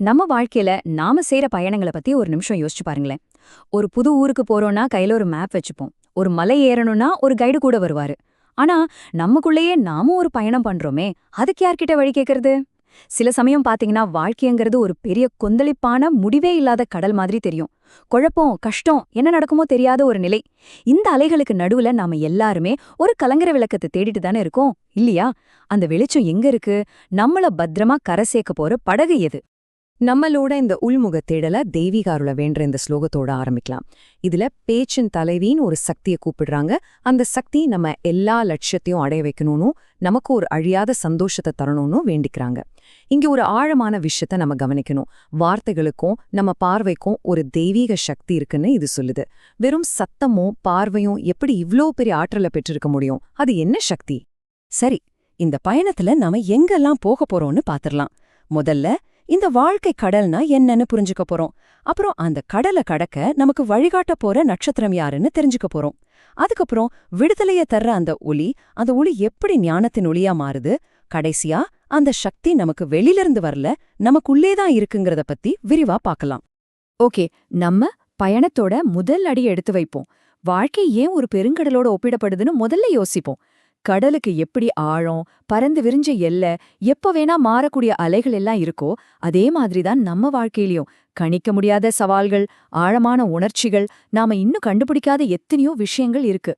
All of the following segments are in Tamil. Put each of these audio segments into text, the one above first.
நம்ம வாழ்க்கையில நாம செய்யற பயணங்களை பத்தி ஒரு நிமிஷம் யோசிச்சு பாருங்களேன். ஒரு புது ஊருக்கு போறோம்னா கையில ஒரு மேப் வச்சுப்போம். ஒரு மலை ஏறணும்னா ஒரு கைடு கூட வருவாரு. ஆனா நமக்குள்ளேயே நாமும் ஒரு பயணம் பண்றோமே அதுக்கு யார்கிட்ட வழி கேக்குறது? சில சமயம் பாத்தீங்கன்னா வாழ்க்கைங்கிறது ஒரு பெரிய கொந்தளிப்பான முடிவே இல்லாத கடல் மாதிரி தெரியும். குழப்பம் கஷ்டம் என்ன நடக்குமோ தெரியாத ஒரு நிலை. இந்த அலைகளுக்கு நடுவுல நாம எல்லாருமே ஒரு கலங்கர விளக்கத்தை தேடிட்டு தானே இருக்கோம் இல்லையா? அந்த வெளிச்சம் எங்க இருக்கு? நம்மள பத்திரமா கரை சேர்க்க போற படகு எது? நம்மளோட இந்த உள்முக தேடல தெய்வீகாருல வேண்ட இந்த ஸ்லோகத்தோட ஆரம்பிக்கலாம். இதுல பேச்சின் தலைவின்னு ஒரு சக்தியை கூப்பிடுறாங்க. அந்த சக்தி நம்ம எல்லா லட்சியத்தையும் அடைய வைக்கணும்னு நமக்கு ஒரு அழியாத சந்தோஷத்தை தரணும்னு வேண்டிக்கிறாங்க. இங்க ஒரு ஆழமான விஷயத்த நம்ம கவனிக்கணும். வார்த்தைகளுக்கும் நம்ம பார்வைக்கும் ஒரு தெய்வீக சக்தி இருக்குன்னு இது சொல்லுது. வெறும் சத்தமும் பார்வையும் எப்படி இவ்ளோ பெரிய ஆற்றலை பெற்றிருக்க முடியும்? அது என்ன சக்தி? சரி இந்த பயணத்துல நாம எங்கெல்லாம் போக போறோம்னு பாத்திரலாம். முதல்ல இந்த வாழ்க்கை கடல்னா என்னன்னு புரிஞ்சுக்க போறோம். அப்புறம் அந்த கடலை கடக்க நமக்கு வழிகாட்ட போற நட்சத்திரம் யாருன்னு தெரிஞ்சுக்க போறோம். அதுக்கப்புறம் விடுதலைய தர்ற அந்த ஒளி அந்த ஒளி எப்படி ஞானத்தின் ஒளியா மாறுது? கடைசியா அந்த சக்தி நமக்கு வெளியிலிருந்து வரல நமக்குள்ளேதான் இருக்குங்கிறத பத்தி விரிவா பார்க்கலாம். ஓகே நம்ம பயணத்தோட முதல் அடி எடுத்து வைப்போம். வாழ்க்கை ஏன் ஒரு பெருங்கடலோட ஒப்பிடப்படுதுன்னு முதல்ல யோசிப்போம். கடலுக்கு எப்படி ஆழம் பறந்து விரிஞ்ச எல்லை எப்ப வேணா மாறக்கூடிய அலைகள் எல்லாம் இருக்கோ அதே மாதிரிதான் நம்ம வாழ்க்கையிலயும். கணிக்க முடியாத சவால்கள் ஆழமான உணர்ச்சிகள் நாம இன்னும் கண்டுபிடிக்காத எத்தனையோ விஷயங்கள் இருக்கு.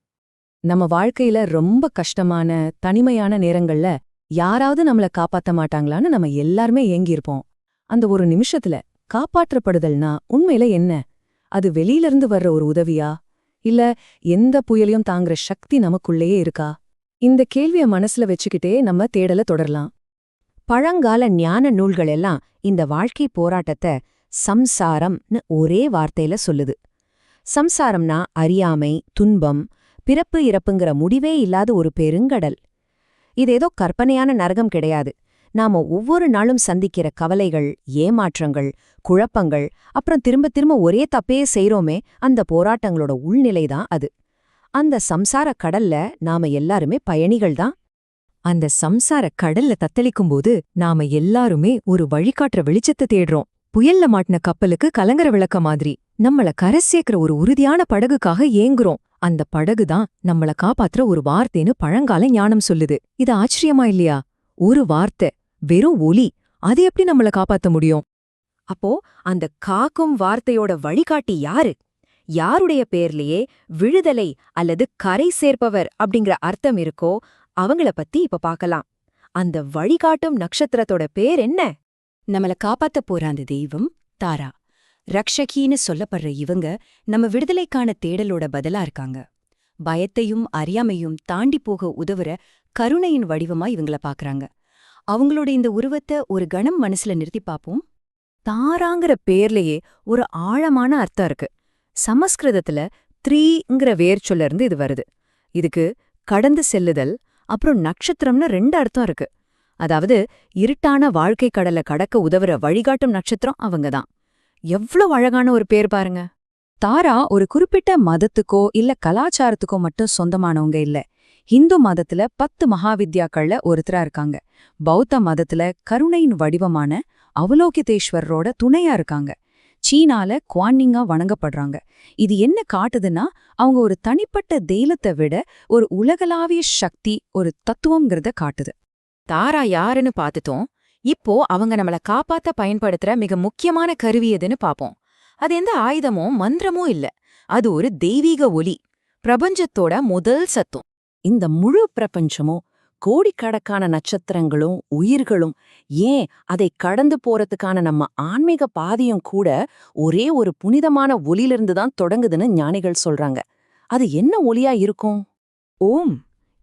நம்ம வாழ்க்கையில ரொம்ப கஷ்டமான தனிமையான நேரங்கள்ல யாராவது நம்மள காப்பாத்த மாட்டாங்களான்னு நம்ம எல்லாருமே ஏங்கியிருப்போம். அந்த ஒரு நிமிஷத்துல காப்பாற்றப்படுதல்னா உண்மையில என்ன? அது வெளியிலிருந்து வர்ற ஒரு உதவியா? இல்ல எந்த புயலையும் தாங்குற சக்தி நமக்குள்ளேயே இருக்கா? இந்த கேள்விய மனசுல வச்சுக்கிட்டே நம்ம தேடல தொடரலாம். பழங்கால ஞான நூல்கள் எல்லாம் இந்த வாழ்க்கை போராட்டத்தை சம்சாரம்னு ஒரே வார்த்தையில சொல்லுது. சம்சாரம்னா அறியாமை துன்பம் பிறப்பு இறப்புங்கிற முடிவே இல்லாத ஒரு பெருங்கடல். இது ஏதோ கற்பனையான நரகம் கிடையாது. நாம ஒவ்வொரு நாளும் சந்திக்கிற கவலைகள் ஏமாற்றங்கள் குழப்பங்கள் அப்புறம் திரும்ப திரும்ப ஒரே தப்பே செய்றோமே அந்த போராட்டங்களோட உள்நிலைதான் அது. அந்த சம்சார கடல்ல நாம எல்லாருமே பயணிகள் தான். அந்த சம்சார கடல்ல தத்தளிக்கும்போது நாம எல்லாருமே ஒரு வழிகாட்டுற வெளிச்சத்தை தேடுறோம். புயல்ல மாட்டின கப்பலுக்கு கலங்கர விளக்க மாதிரி. நம்மள கரை சேர்க்கிற ஒரு உறுதியான படகுக்காக ஏங்குறோம். அந்த படகுதான் நம்மள காப்பாத்துற ஒரு வார்த்தைன்னு பழங்கால ஞானம் சொல்லுது. இது ஆச்சரியமா இல்லையா? ஒரு வார்த்தை வெறும் ஒலி அது எப்படி நம்மள காப்பாத்த முடியும்? அப்போ அந்த காக்கும் வார்த்தையோட வழிகாட்டி யாரு? யாருடைய பேர்லயே விழுதலை அல்லது கரை சேர்ப்பவர் அப்படிங்கிற அர்த்தம் இருக்கோ அவங்கள பத்தி இப்ப பார்க்கலாம் அந்த வழிகாட்டும் நட்சத்திரத்தோட பேர் என்ன? நம்மள காப்பாத்த போற அந்த தெய்வம் தாரா. ரக்ஷகின்னு சொல்லப்படுற இவங்க நம்ம விடுதலைக்கான தேடலோட பதிலா இருக்காங்க. பயத்தையும் அறியாமையும் தாண்டி போக உதவுற கருணையின் வடிவமா இவங்கள பாக்குறாங்க. அவங்களோட இந்த உருவத்தை ஒரு கணம் மனசுல நிறுத்தி பார்ப்போம் தாராங்கிற பேர்லயே ஒரு ஆழமான அர்த்தம் இருக்கு. சமஸ்கிருதத்துல த்ரீங்கிற வேர்ச்சொல்ல இருந்து இது வருது. இதுக்கு கடந்து செல்லுதல் அப்புறம் நட்சத்திரம்னு ரெண்டு அர்த்தம் இருக்கு. அதாவது இருட்டான வாழ்க்கை கடலை கடக்க உதவுற வழிகாட்டும் நட்சத்திரம் அவங்க தான் எவ்வளவு அழகான ஒரு பேர் பாருங்க. தாரா ஒரு குறிப்பிட்ட மதத்துக்கோ இல்ல கலாச்சாரத்துக்கோ மட்டும் சொந்தமானவங்க இல்ல. இந்து மதத்துல பத்து மகாவித்யாக்கள்ல ஒருத்தரா இருக்காங்க. பௌத்த மதத்துல கருணையின் வடிவமான அவலோகிதேஸ்வரரோட துணையா இருக்காங்க. சீனால குவான்னிங்கா வணங்கப்படுறாங்க. இது என்ன காட்டுதுன்னா அவங்க ஒரு தனிப்பட்ட தெய்லத்தை விட ஒரு உலகளாவிய சக்தி ஒரு தத்துவம்ங்கிறத காட்டுது. தாரா யாருன்னு பார்த்துட்டோம். இப்போ அவங்க நம்மள காப்பாத்த பயன்படுத்துற மிக முக்கியமான கருவி எதுன்னு பாப்போம் அது எந்த ஆயுதமோ மந்திரமோ இல்ல. அது ஒரு தெய்வீக ஒலி. பிரபஞ்சத்தோட முதல் சத்தம். இந்த முழு பிரபஞ்சமும் கோடிக்கணக்கான நட்சத்திரங்களும் உயிர்களும் ஏன் அதை கடந்து போறதுக்கான நம்ம ஆன்மீக பாதையும் கூட ஒரே ஒரு புனிதமான ஒலியிலிருந்து தான் தொடங்குதுன்னு ஞானிகள் சொல்றாங்க. அது என்ன ஒலியா இருக்கும்? ஓம்!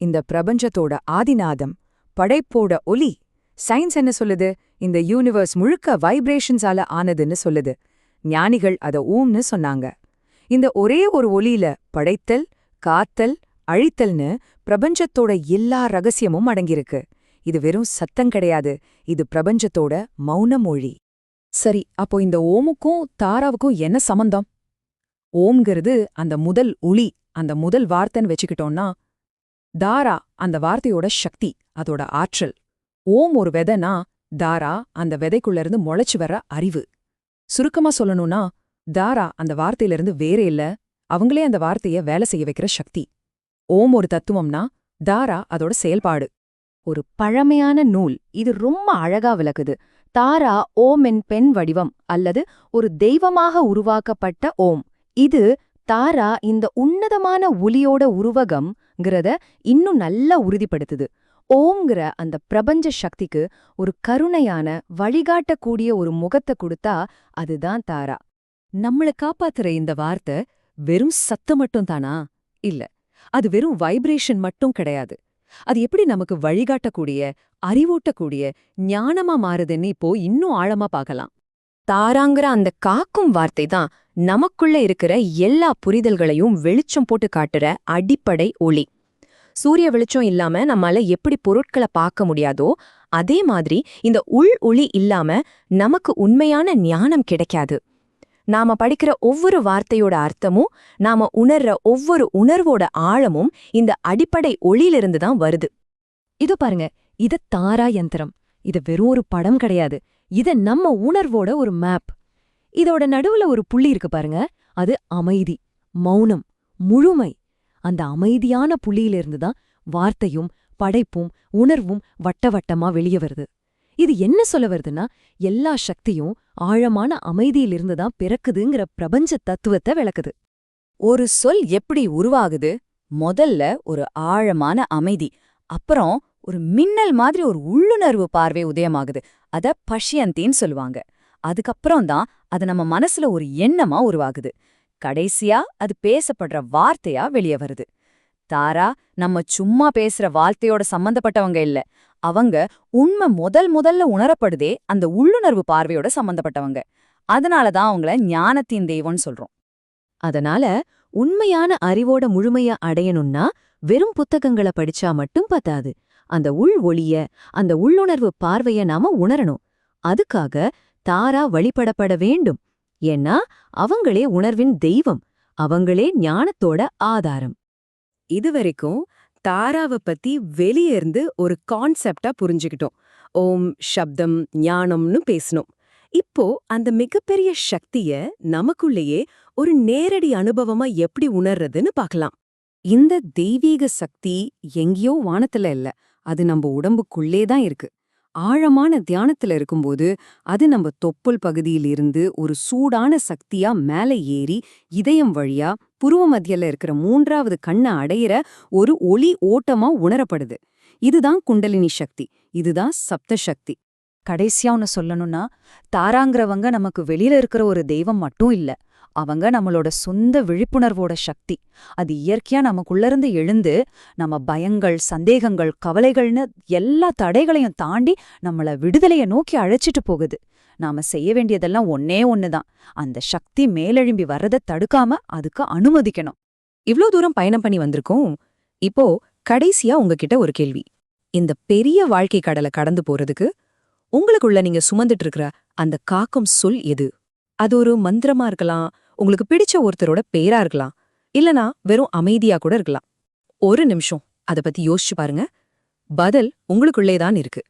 இந்த பிரபஞ்சத்தோட ஆதிநாதம் படைப்போட ஒலி சயின்ஸ் என்ன சொல்லுது? இந்த யூனிவர்ஸ் முழுக்க வைப்ரேஷன்ஸால ஆனதுன்னு சொல்லுது. ஞானிகள் அத ஓம்னு சொன்னாங்க. இந்த ஒரே ஒரு ஒலியில படைத்தல் காத்தல் அழித்தல்னு பிரபஞ்சத்தோட எல்லா ரகசியமும் அடங்கியிருக்கு. இது வெறும் சத்தம் கிடையாது. இது பிரபஞ்சத்தோட மௌன மொழி. சரி அப்போ இந்த ஓமுக்கும் தாராவுக்கும் என்ன சம்பந்தம்? ஓம்ங்கிறது அந்த முதல் ஒளி அந்த முதல் வார்த்தைன்னு வச்சுக்கிட்டோம்னா தாரா அந்த வார்த்தையோட சக்தி அதோட ஆற்றல். ஓம் ஒரு விதைனா தாரா அந்த விதைக்குள்ள இருந்து முளைச்சு வர்ற அறிவு. சுருக்கமா சொல்லணும்னா தாரா அந்த வார்த்தையிலிருந்து வேற இல்ல. அவங்களே அந்த வார்த்தைய வேலை செய்ய வைக்கிற சக்தி. ஓம் ஒரு தத்துவம்னா தாரா அதோட செயல்பாடு. ஒரு பழமையான நூல். இது ரொம்ப அழகா விளக்குது. தாரா ஓம் என் பெண் வடிவம் அல்லது ஒரு தெய்வமாக உருவாக்கப்பட்ட ஓம். இது தாரா இந்த உன்னதமான ஒலியோட உருவகம்ங்கிறத இன்னும் நல்லா உறுதிப்படுத்துது. ஓம்ங்கிற அந்த பிரபஞ்ச சக்திக்கு ஒரு கருணையான வழிகாட்டக்கூடிய ஒரு முகத்தை கொடுத்தா அதுதான் தாரா. நம்மள காப்பாத்துற இந்த வார்த்தை வெறும் சத்தம் மட்டும் தானா? இல்ல. அது வெறும் வைப்ரேஷன் மட்டும் கிடையாது. அது எப்படி நமக்கு வழிகாட்டக்கூடிய அறிவூட்டக்கூடிய ஞானமா மாறுதுன்னு இப்போ இன்னும் ஆழமா பார்க்கலாம். தாராங்கிற அந்த காக்கும் வார்த்தை தான் நமக்குள்ள இருக்கிற எல்லா புரிதல்களையும் வெளிச்சம் போட்டு காட்டுற அடிப்படை ஒளி. சூரிய வெளிச்சம் இல்லாம நம்மால எப்படி பொருட்களை பார்க்க முடியாதோ அதே மாதிரி இந்த உள் ஒளி இல்லாம நமக்கு உண்மையான ஞானம் கிடைக்காது. நாம படிக்கிற ஒவ்வொரு வார்த்தையோட அர்த்தமும் நாம உணர்ற ஒவ்வொரு உணர்வோட ஆழமும் இந்த அடிப்படை ஒளியிலிருந்து தான் வருது. இது பாருங்க இது தாரா யந்திரம். இது வெறும் ஒரு படம் கிடையாது. இது நம்ம உணர்வோட ஒரு மேப் இதோட நடுவுல ஒரு புள்ளி இருக்கு பாருங்க அது அமைதி மௌனம் முழுமை. அந்த அமைதியான புள்ளியிலிருந்து தான் வார்த்தையும் படைப்பும் உணர்வும் வட்ட வட்டமா வெளியே வருது. இது என்ன சொல்ல வருதுன்னா எல்லா சக்தியும் ஆழமான அமைதியிலிருந்து தான் பிறக்குதுங்கிற பிரபஞ்ச தத்துவத்தை விளக்குது. ஒரு சொல் எப்படி உருவாகுது? முதல்ல ஒரு ஆழமான அமைதி அப்புறம் ஒரு மின்னல் மாதிரி ஒரு உள்ளுணர்வு பார்வை உதயமாகுது. அத பஷியந்தின்னு சொல்லுவாங்க. அதுக்கப்புறம் தான் அது நம்ம மனசுல ஒரு எண்ணமா உருவாகுது. கடைசியா அது பேசப்படுற வார்த்தையா வெளிய வருது. தாரா நம்ம சும்மா பேசுற வார்த்தையோட சம்பந்தப்பட்டவங்க இல்ல. அவங்க உண்மை முதல் முதல்ல உணரப்படுதே அந்த உள்ளுணர்வு பார்வையோட சம்பந்தப்பட்டவங்க. அதனால தான் அவங்கள ஞானத்தின் தெய்வம்னு சொல்றோம். அதனால உண்மையான அறிவோட முழுமைய அடையணும்னா வெறும் புத்தகங்கள படிச்சா மட்டும் பத்தாது. அந்த உள் ஒளிய அந்த உள்ளுணர்வு பார்வைய நாம உணரணும். அதுக்காக தாரா வழிபடப்பட வேண்டும். ஏன்னா அவங்களே உணர்வின் தெய்வம். அவங்களே ஞானத்தோட ஆதாரம். இதுவரைக்கும் தாராவை பத்தி வெளியே இருந்து ஒரு கான்செப்டா புரிஞ்சுக்கிட்டோம். ஓம் சப்தம் ஞானம்னு பேசணும் இப்போ அந்த மிகப்பெரிய சக்திய நமக்குள்ளேயே ஒரு நேரடி அனுபவமா எப்படி உணர்றதுன்னு பார்க்கலாம் இந்த தெய்வீக சக்தி எங்கேயோ வானத்துல இல்ல. அது நம்ம உடம்புக்குள்ளே தான் இருக்கு. ஆழமான தியானத்துல இருக்கும்போது அது நம்ம தொப்புள் பகுதியிலிருந்து ஒரு சூடான சக்தியா மேலே ஏறி இதயம் வழியா புருவ மத்தியில இருக்கிற மூன்றாவது கண்ணை அடையிற ஒரு ஒளி ஓட்டமா உணரப்படுது. இதுதான் குண்டலினி சக்தி. இதுதான் சப்த சக்தி. கடைசியா ஒன்னு சொல்லணும்னா தாராங்கிறவங்க நமக்கு வெளியில இருக்கிற ஒரு தெய்வம் மட்டும் இல்ல. அவங்க நம்மளோட சொந்த விழிப்புணர்வோட சக்தி. அது இயற்கையா நமக்குள்ள இருந்து எழுந்து நம்ம பயங்கள் சந்தேகங்கள் கவலைகள்னு எல்லா தடைகளையும் தாண்டி நம்மள விடுதலைய நோக்கி அழைச்சிட்டு போகுது. நாம செய்ய வேண்டியதெல்லாம் ஒன்னே ஒன்னுதான் அந்த சக்தி மேலெழும்பி வர்றதை தடுக்காம அதுக்கு அனுமதிக்கணும். இவ்ளோ தூரம் பயணம் பண்ணி வந்திருக்கோம். இப்போ கடைசியா உங்ககிட்ட ஒரு கேள்வி. இந்த பெரிய வாழ்க்கை கடலை கடந்து போறதுக்கு உங்களுக்குள்ள நீங்க சுமந்துட்டு இருக்கிற அந்த காக்கும் சொல் எது? அது ஒரு மந்திரமா இருக்கலாம் உங்களுக்கு பிடிச்ச ஒருத்தரோட பேரா இருக்கலாம் இல்லனா வெறும் அமைதியா கூட இருக்கலாம். ஒரு நிமிஷம் அத பத்தி யோசிச்சு பாருங்க. பதில் உங்களுக்குள்ளே தான் இருக்கு.